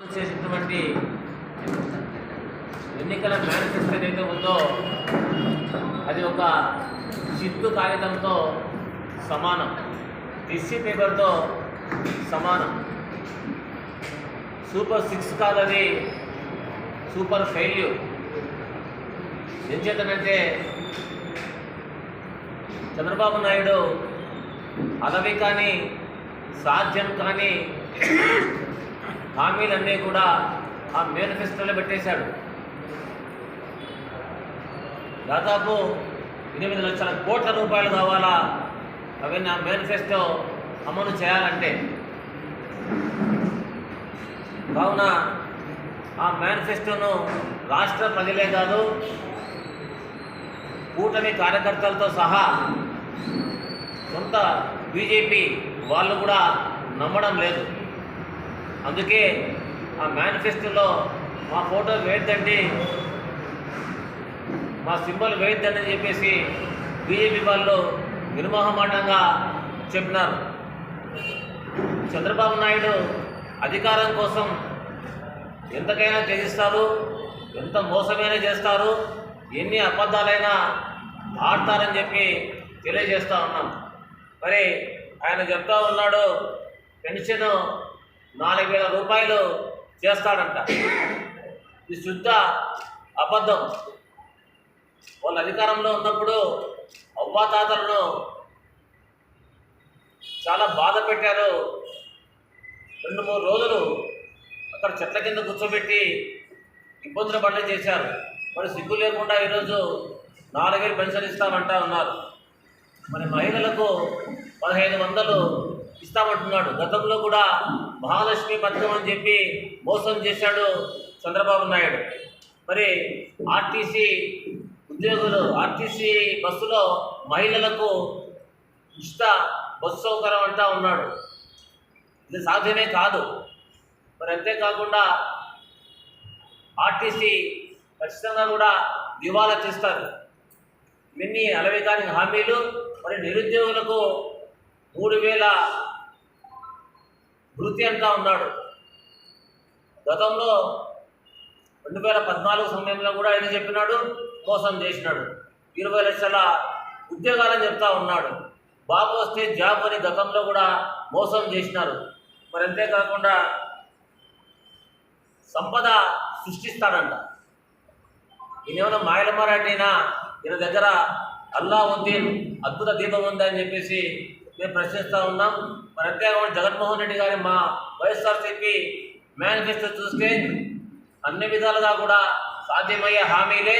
చేసినటువంటి ఎన్నికల మేనిఫెస్టో ఏదైతే ఉందో అది ఒక చిత్తు కాగితంతో సమానం. టిష్యూ పేపర్తో సమానం. సూపర్ సిక్స్ కాదది సూపర్ ఫెయిల్యూర్ ఎంచేతనంటే చంద్రబాబు నాయుడు అలవి కానీ సాధ్యం కానీ హామీలన్నీ కూడా ఆ మేనిఫెస్టోలో పెట్టేశాడు. దాదాపు ఎనిమిది లక్షల కోట్ల రూపాయలు కావాలా? అవన్నీ ఆ మేనిఫెస్టో అమలు చేయాలంటే. కావున ఆ మేనిఫెస్టోను రాష్ట్ర ప్రజలే కాదు కూటమి కార్యకర్తలతో సహా సొంత బీజేపీ వాళ్ళు కూడా నమ్మడం లేదు. అందుకే ఆ మేనిఫెస్టోలో మా ఫోటో వేయద్దండి. మా సింబల్ వేయద్దని చెప్పేసి బీజేపీ వాళ్ళు నిర్మోహమాటంగా చెప్పినారు. చంద్రబాబు నాయుడు అధికారం కోసం ఎంతకైనా త్యజిస్తారు ఎంత మోసమైనా చేస్తారు ఎన్ని అబద్ధాలైనా ఆడతారని చెప్పి తెలియజేస్తూ ఉన్నాం. మరి ఆయన చెప్తా ఉన్నాడు పెన్షన్ నాలుగు వేల రూపాయలు చేస్తాడంట. ఇది శుద్ధ అబద్ధం. వాళ్ళు అధికారంలో ఉన్నప్పుడు అవ్వాతాతలను చాలా బాధ పెట్టారు. రెండు మూడు రోజులు అక్కడ చెట్ల కింద కూర్చోబెట్టి ఇబ్బందులు పడలే చేశారు. మరి సిగ్గు లేకుండా ఈరోజు నాలుగేళ్ళు పెన్షన్ ఇస్తామంటా ఉన్నారు. మరి మహిళలకు పదహైదు వందలు ఇస్తామంటున్నాడు. గతంలో కూడా మహాలక్ష్మి పథకం అని చెప్పి మోసం చేశాడు చంద్రబాబు నాయుడు. మరి ఆర్టీసీ ఉద్యోగులు ఆర్టీసీ బస్సులో మహిళలకు ఉచిత బస్సు సౌకర్యం అంటా ఉన్నాడు. ఇది సాధ్యమే కాదు. మరి అంతేకాకుండా ఆర్టీసీ ఖచ్చితంగా కూడా దివాలా తీస్తారు. ఇవన్నీ అలవి కాని హామీలు మరి నిరుద్యోగులకు మూడు వేల వృత్తి అంటా ఉన్నాడు. గతంలో రెండు వేల పద్నాలుగు సమయంలో కూడా ఆయన చెప్పినాడు మోసం చేసినాడు. ఇరవై లక్షల ఉద్యోగాలని చెప్తా ఉన్నాడు. బాబు వస్తే జాబ్ అని గతంలో కూడా మోసం చేసినారు. మరి అంతేకాకుండా సంపద సృష్టిస్తాడంట. ఈయనేమైనా మాయలమారాటైనా ఈయన దగ్గర అల్లా ఉంది అద్భుత దీపం ఉంది అని చెప్పేసి మేము ప్రశ్నిస్తూ ఉన్నాం. మరి అంతేకాకుండా జగన్మోహన్ రెడ్డి గారి మా వైఎస్ఆర్సీపీ మేనిఫెస్టో చూస్తే అన్ని విధాలుగా కూడా సాధ్యమయ్యే హామీలే.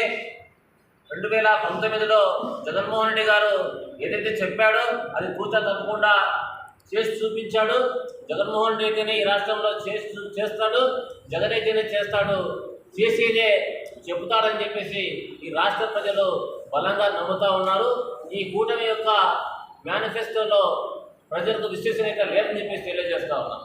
రెండు వేల పంతొమ్మిదిలో జగన్మోహన్ రెడ్డి గారు ఏదైతే చెప్పాడో అది పూర్తిగా తప్పకుండా చేసి చూపించాడు. జగన్మోహన్ రెడ్డిని ఈ రాష్ట్రంలో చేసి చేస్తాడు. జగన్ చేస్తాడు. చేసేదే చెబుతాడని చెప్పేసి ఈ రాష్ట్ర ప్రజలు బలంగా నమ్ముతా ఉన్నారు. ఈ కూటమి యొక్క మేనిఫెస్టోలో ప్రజలకు విశ్వసనీయత లేదని చెప్పేసి తెలియజేస్తా ఉన్నాం.